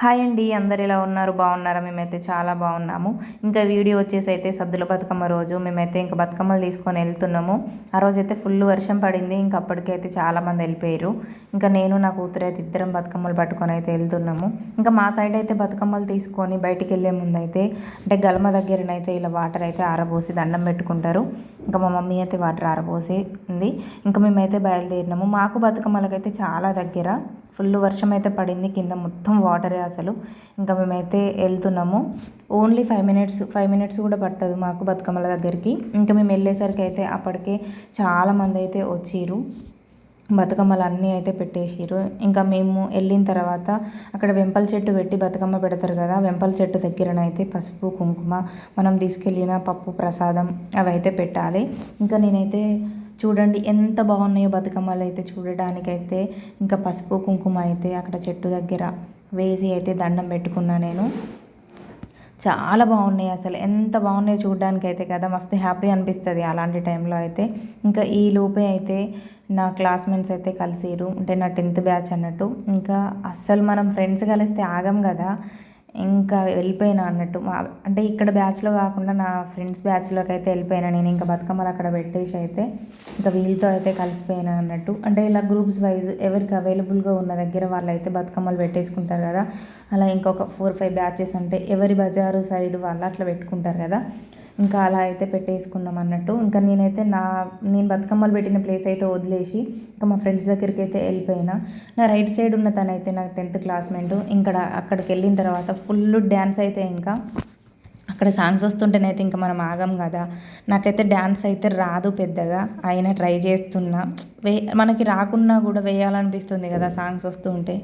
Hi అండి అందరు ఇలా ఉన్నారు? బాగున్నారా? మేమైతే చాలా బాగున్నాము. ఇంకా వీడియో వచ్చేసి అయితే సద్దుల బతుకమ్మ రోజు. మేమైతే ఇంకా బతుకమ్మలు తీసుకొని వెళ్తున్నాము. ఆ రోజు అయితే ఫుల్ వర్షం పడింది. ఇంకా అప్పటికైతే చాలామంది వెళ్ళిపోయారు. ఇంకా నేను నా కూతురు అయితే ఇద్దరం బతుకమ్మలు పట్టుకొని అయితే వెళ్తున్నాము. ఇంకా మా సైడ్ అయితే బతుకమ్మలు తీసుకొని బయటికి వెళ్ళే ముందు అయితే అంటే గలమ దగ్గరనైతే ఇలా వాటర్ అయితే ఆరబోసి దండం పెట్టుకుంటారు. ఇంకా మా మమ్మీ అయితే వాటర్ ఆరబోసి ఉంది ఇంకా మేమైతే బయలుదేరినాము. మాకు బతుకమ్మలకైతే చాలా దగ్గర. ఫుల్ వర్షం అయితే పడింది కింద మొత్తం వాటరే అసలు. ఇంకా మేమైతే వెళ్తున్నాము only five minutes five minutes కూడా పట్టదు మాకు బతుకమ్మల దగ్గరికి. ఇంకా మేము వెళ్ళేసరికి అయితే అప్పటికే చాలామంది అయితే వచ్చిర్రు. బతుకమ్మలు అన్నీ అయితే పెట్టేసిర్రు. ఇంకా మేము వెళ్ళిన తర్వాత అక్కడ వెంపల చెట్టు పెట్టి బతుకమ్మ పెడతారు కదా వెంపల చెట్టు దగ్గరనైతే పసుపు కుంకుమ మనం తీసుకెళ్ళిన పప్పు ప్రసాదం అవి అయితే పెట్టాలి. ఇంకా నేనైతే చూడండి ఎంత బాగున్నాయో బతుకమ్మలు అయితే చూడడానికైతే. ఇంకా పసుపు కుంకుమ అయితే అక్కడ చెట్టు దగ్గర వేసి అయితే దండం పెట్టుకున్నా నేను. చాలా బాగున్నాయి అసలు. ఎంత బాగున్నాయో చూడడానికి అయితే కదా మస్తు హ్యాపీ అనిపిస్తుంది అలాంటి టైంలో అయితే. ఇంకా ఈ లోపే అయితే నా క్లాస్మేట్స్ అయితే కలిసిరు అంటే నా టెన్త్ బ్యాచ్ అన్నట్టు. ఇంకా అస్సలు మనం ఫ్రెండ్స్ కలిస్తే ఆగం కదా. ఇంకా వెళ్ళిపోయినా అన్నట్టు. మా అంటే ఇక్కడ బ్యాచ్లో కాకుండా నా ఫ్రెండ్స్ బ్యాచ్లోకి అయితే వెళ్ళిపోయినా. నేను ఇంకా బతుకమ్మలు అక్కడ పెట్టేసి అయితే ఇంకా వీళ్ళతో అయితే కలిసిపోయినా అన్నట్టు. అంటే ఇలా గ్రూప్స్ వైజ్ ఎవరికి అవైలబుల్గా ఉన్న దగ్గర వాళ్ళు అయితే బతుకమ్మలు పెట్టేసుకుంటారు కదా. అలా ఇంకొక ఫోర్ ఫైవ్ బ్యాచెస్ అంటే ఎవరి బజారు సైడ్ వాళ్ళు అట్లా పెట్టుకుంటారు కదా. ఇంకా అలా అయితే పెట్టేసుకున్నాం అన్నట్టు. ఇంకా నేనైతే నా నేను బతుకమ్మలు పెట్టిన ప్లేస్ అయితే వదిలేసి ఇంకా మా ఫ్రెండ్స్ దగ్గరికి అయితే వెళ్ళిపోయినా. నా రైట్ సైడ్ ఉన్న తనైతే నాకు టెన్త్ క్లాస్మేట్ ఇక్కడ అక్కడికి వెళ్ళిన తర్వాత ఫుల్ డ్యాన్స్ అయితే ఇంకా. అక్కడ సాంగ్స్ వస్తుంటేనైతే ఇంకా మనం ఆగం కదా. నాకైతే డ్యాన్స్ అయితే రాదు పెద్దగా. అయినా ట్రై చేస్తున్నా. వే మనకి రాకున్నా కూడా వేయాలనిపిస్తుంది కదా సాంగ్స్ వస్తుంటే. ఉంటే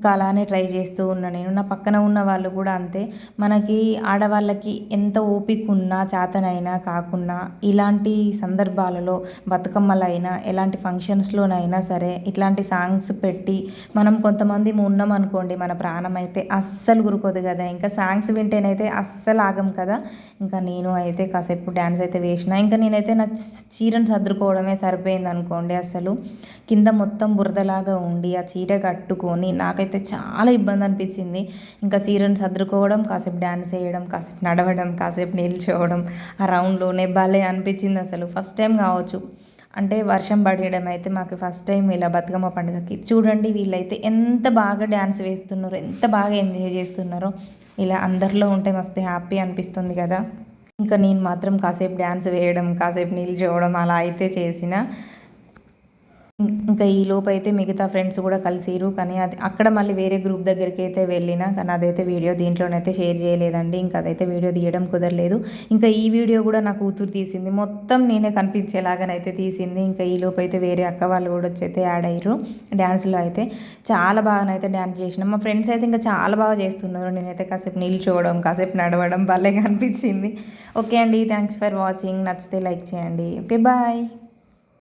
ఇంకా అలానే ట్రై చేస్తూ ఉన్నా నేను. నా పక్కన ఉన్న వాళ్ళు కూడా అంతే. మనకి ఆడవాళ్ళకి ఎంత ఓపిక ఉన్నా చేతనైనా కాకున్నా ఇలాంటి సందర్భాలలో బతుకమ్మలైనా ఎలాంటి ఫంక్షన్స్లోనైనా సరే ఇట్లాంటి సాంగ్స్ పెట్టి మనం కొంతమంది ఉన్నాం అనుకోండి మన ప్రాణం అయితే అస్సలు గురుకోదు కదా. ఇంకా సాంగ్స్ వింటేనైతే అస్సలు ఆగం కదా. ఇంకా నేను అయితే కాసేపు డ్యాన్స్ అయితే వేసిన ఇంకా నేనైతే నా చీరను సర్దుకోవడమే సరిపోయింది అనుకోండి అసలు కింద మొత్తం బురదలాగా ఉండి ఆ చీర కట్టుకొని నాకైతే అయితే చాలా ఇబ్బంది అనిపించింది. ఇంకా సీరను సర్దుకోవడం కాసేపు డ్యాన్స్ వేయడం కాసేపు నడవడం కాసేపు నిల్చోవడం ఆ రౌండ్లోనే భలే అనిపించింది అసలు. ఫస్ట్ టైం కావచ్చు. అంటే వర్షం పడేయడం అయితే మాకు ఫస్ట్ టైం ఇలా బతుకమ్మ పండుగకి. చూడండి వీళ్ళైతే ఎంత బాగా డ్యాన్స్ వేస్తున్నారో ఎంత బాగా ఎంజాయ్ చేస్తున్నారో. ఇలా అందరిలో ఉంటే మస్తు హ్యాపీ అనిపిస్తుంది కదా. ఇంకా నేను మాత్రం కాసేపు డ్యాన్స్ వేయడం కాసేపు నిల్చోవడం అలా అయితే చేసిన. ఇంకా ఈ లోపు అయితే మిగతా ఫ్రెండ్స్ కూడా కలిసిరు కానీ అది అక్కడ మళ్ళీ వేరే గ్రూప్ దగ్గరికి అయితే వెళ్ళిన కానీ అదైతే వీడియో దీంట్లోనైతే షేర్ చేయలేదండి. ఇంకా అదైతే వీడియో తీయడం కుదరలేదు. ఇంకా ఈ వీడియో కూడా నా కూతురు తీసింది. మొత్తం నేనే కనిపించేలాగానైతే తీసింది. ఇంకా ఈ లోపు అయితే వేరే అక్క వాళ్ళు కూడా వచ్చి అయితే యాడ్ అయ్యారు డ్యాన్స్లో అయితే. చాలా బాగానైతే డ్యాన్స్ చేసిన. మా ఫ్రెండ్స్ అయితే ఇంకా చాలా బాగా చేస్తున్నారు. నేనైతే కాసేపు నిల్చోవడం కాసేపు నడవడం భలేగా అనిపించింది. ఓకే అండి. Thanks for watching. నచ్చితే లైక్ చేయండి. Okay bye.